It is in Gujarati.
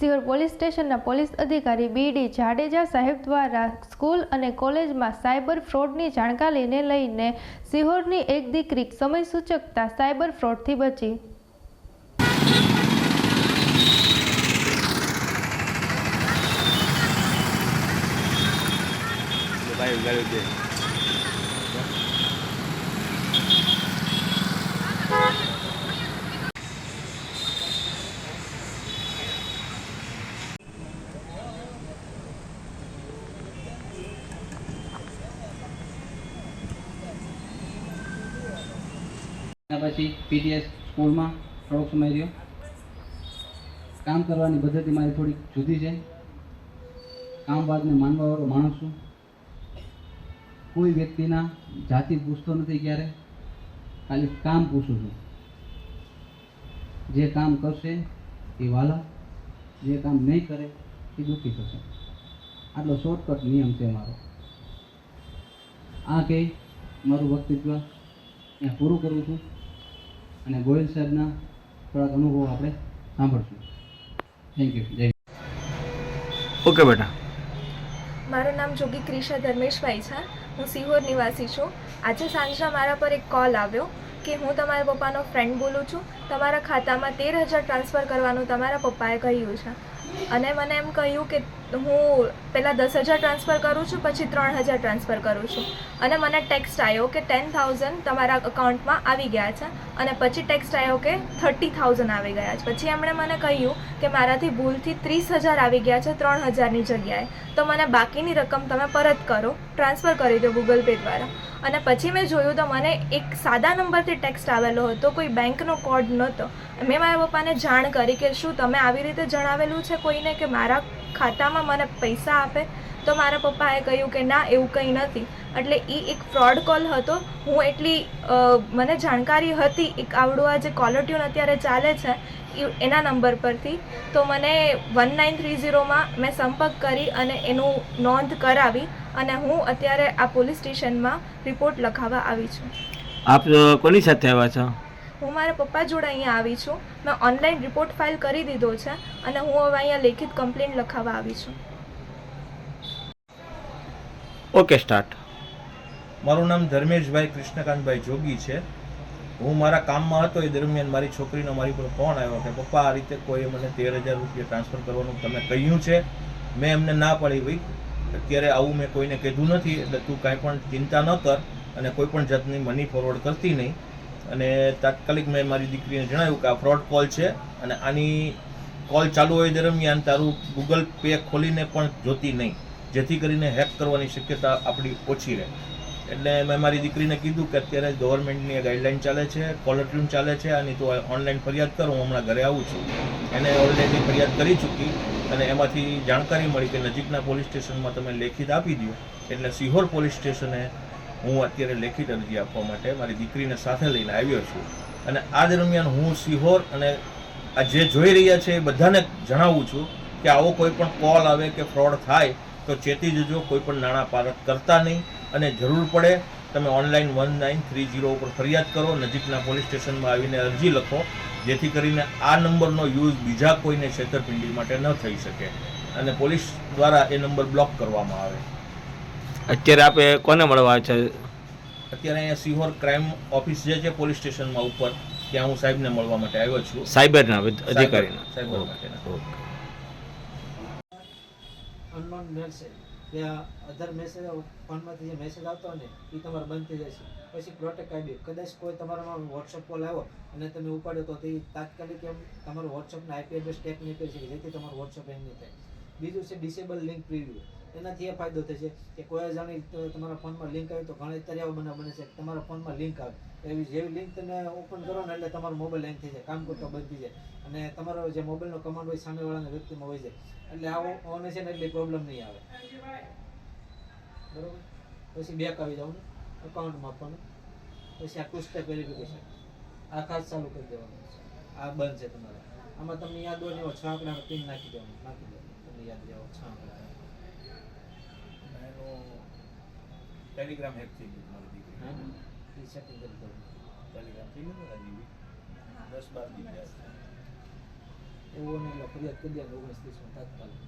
સિહોર પોલીસ સ્ટેશનના પોલીસ અધિકારી બીડી જાડેજા સાહેબ દ્વારા સ્કૂલ અને કોલેજમાં સાયબર ફ્રોડની જાણકારીને લઈને સિહોરની એક દીકરી સમય સૂચકતા સાયબર ફ્રોડથી બચી. ભાઈ એના પછી પીટીએસ સ્કૂલમાં થોડોક સમય રહ્યો. કામ કરવાની પદ્ધતિ મારી થોડીક જુદી છે. કામ વાતને માનવાવાળો માણસ છું. કોઈ વ્યક્તિના જાતિ પૂછતો નથી ક્યારે. ખાલી કામ પૂછું છું. જે કામ કરશે એ વાલા, જે કામ નહીં કરે એ દુઃખી થશે. આટલો શોર્ટકટ નિયમ છે મારો. આ કહી મારું વક્તવ્ય અહીંયા પૂરું કરું છું. અને ગોયલ સાહેબના થોડાક અનુભવો આપણે સાંભળશું. થેન્ક યુ જય ઓકે બેટા. મારું નામ જોગી ક્રિશા ધર્મેશભાઈ છે. હું સિહોર નિવાસી છું. આજે સાંજના મારા પર એક કોલ આવ્યો કે હું તમારા પપ્પાનો ફ્રેન્ડ બોલું છું. તમારા ખાતામાં તેર હજાર ટ્રાન્સફર કરવાનું તમારા પપ્પાએ કહ્યું છે. અને મને એમ કહ્યું કે હું પહેલાં દસ હજાર ટ્રાન્સફર કરું છું, પછી ત્રણ હજાર ટ્રાન્સફર કરું છું. અને મને ટેક્સ્ટ આવ્યો કે ટેન થાઉઝન્ડ તમારા અકાઉન્ટમાં આવી ગયા છે અને પછી ટેક્સ્ટ આવ્યો કે થર્ટી થાઉઝન્ડ આવી ગયા છે. પછી એમણે મને કહ્યું કે મારાથી ભૂલથી ત્રીસ હજાર આવી ગયા છે ત્રણ હજારની જગ્યાએ. તો મને બાકીની રકમ તમે પરત કરો, ટ્રાન્સફર કરી દો ગૂગલ પે દ્વારા. અને પછી મેં જોયું તો મને એક સાદા નંબરથી ટેક્સ્ટ આવેલો હતો, કોઈ બેંકનો કોડ નહોતો. મેં મારા પપ્પાને જાણ કરી કે શું તમે આવી રીતે જણાવેલું છે કોઈને કે મારા ખાતામાં મને પૈસા આપે, તો મારા પપ્પાએ કહ્યું કે ના, એવું કંઈ નથી. એટલે એ એક ફ્રોડ કોલ હતો. હું એટલી મને જાણકારી હતી, એક આવડું આ જે કોલર ટ્યુન અત્યારે ચાલે છે એના નંબર પરથી. તો મને વન નાઇન થ્રી ઝીરોમાં મેં સંપર્ક કરી અને એનું નોંધ કરાવી અને હું અત્યારે આ પોલીસ સ્ટેશનમાં રિપોર્ટ લખાવવા આવી છું. આપ કોની સાથે આવ્યા છો? હું મારા પપ્પા જોડે અહીંયા આવી છું. મેં ઓનલાઈન રિપોર્ટ ફાઇલ કરી દીધો છે અને હું હવે અહીંયા લેખિત કમ્પ્લેન લખાવવા આવી છું. ઓકે સ્ટાર્ટ મારું નામ ધર્મેશભાઈ કૃષ્ણકાંતભાઈ જોગી છે. હું મારા કામમાં હતો એ દરમિયાન મારી છોકરીનો મારી પર ફોન આવ્યો કે પપ્પા આ રીતે કોઈએ મને તેર હજાર રૂપિયા ટ્રાન્સફર કરવાનું તમે કહ્યું છે. મેં એમને ના પાડી ભાઈ. અત્યારે આવું મેં કોઈને કીધું નથી એટલે તું કાંઈ પણ ચિંતા ન કર અને કોઈ પણ જાતની મની ફોરવર્ડ કરતી નહીં. અને તાત્કાલિક મેં મારી દીકરીને જણાવ્યું કે આ ફ્રોડ કોલ છે અને આની કોલ ચાલુ હોય દરમિયાન તારું ગૂગલ પે ખોલીને પણ જોતી નહીં. જેથી કરીને હેક કરવાની શક્યતા આપણી ઓછી રહે. એટલે મેં મારી દીકરીને કીધું કે અત્યારે ગવર્મેન્ટની ગાઈડલાઈન ચાલે છે કોલર ટ્યુન ચાલે છે અને તો ઓનલાઈન ફરિયાદ કર, હું હમણાં ઘરે આવું છું. એને ઓલરેડી ફરિયાદ કરી ચૂકી અને એમાંથી જાણકારી મળી કે નજીકના પોલીસ સ્ટેશનમાં તમે લેખિત આપી દો એટલે સિહોર પોલીસ સ્ટેશને હું અત્યારે લેખિત અરજી આપવા માટે મારી દીકરીને સાથે લઈને આવ્યો છું. અને આ દરમિયાન હું સિહોર અને આ જે જોઈ રહ્યા છે એ બધાને જણાવું છું કે આવો કોઈ પણ કોલ આવે કે ફ્રોડ થાય તો ચેતી જજો, કોઈ પણ નાણાં પારક કરતા નહીં અને જરૂર પડે તમે online one nine three zero ઉપર ફરિયાદ કરો, નજીકના પોલીસ સ્ટેશનમાં આવીને અરજી લખો, જેથી કરીને આ નંબરનો યુઝ બીજા કોઈને છેતરપિંડી માટે ન થઈ શકે. અને પોલીસ દ્વારા એ નંબર બ્લોક કરવામાં આવે. અત્યારે આપે કોને મળવા છે અત્યારે અહીંયા સિહોર ક્રાઇમ ઓફિસ જે છે પોલીસ સ્ટેશનમાં ઉપર ત્યાં હું સાહેબને મળવા માટે આવ્યો છું સાયબરના અધિકારીના સાયબર. માટેના. ઓકે. અનનોન મેસેજ કે અધર મેસેજ ફોનમાંથી જે મેસેજ આવતો ને એ તમારે બંધ થઈ જશે પછી પ્રોટેક્ટ આવી કદાચ કોઈ તમારામાં વોટ્સઅપ કોલ આવ્યો અને તમે ઉપાડ્યો તો તે તાત્કાલિક એમ તમારું વોટ્સઅપના આઈપી એડ્રેસ ટેક નહીં કરી શકે જેથી તમારું વોટ્સઅપ એમ નહીં થાય બીજું છે ડિસેબલ લિંક પ્રિવ્યુ એનાથી એ ફાયદો થશે કે કોઈ અજાણી તો તમારા ફોનમાં લિંક આવે તો ઘણા અત્યારે આવો બનાવ બને છે. તમારા ફોનમાં લિંક આવે. એવી જેવી લિંક તમે ઓપન કરો ને એટલે તમારો મોબાઈલ હેંગ થઈ જાય. કામ કરતો બંધ જાય. અને તમારો જે મોબાઈલનો કમાન્ડ હોય સામેવાળાના વ્યક્તિમાં હોય છે. એટલે આવો ઓન છે ને એટલી પ્રોબ્લેમ નહીં આવે. બરોબર? પછી બેક આવી જાવ ને અકાઉન્ટમાં આપવાનું પછી આ ટુ સ્ટેપ વેરિફિકેશન આ ખાસ ચાલુ કરી દેવાનું. આ બંધ છે તમારે. આમાં તમને યાદ હોય એવો છ આંકડાનો પિન નાખી દેવાનું. નાખી દેવાનું. તમને યાદ રહેવો છ આંકડા ટેલિગ્રામ હેક થઈ ગયું મારી દીકરી ટેલિગ્રામ થઈ ગયું ને દીકરી દસ બાર દીકરી એવું ને એટલે ફરિયાદ કરી દે ઓગણીસ ત્રીસમાં તાત્કાલિક.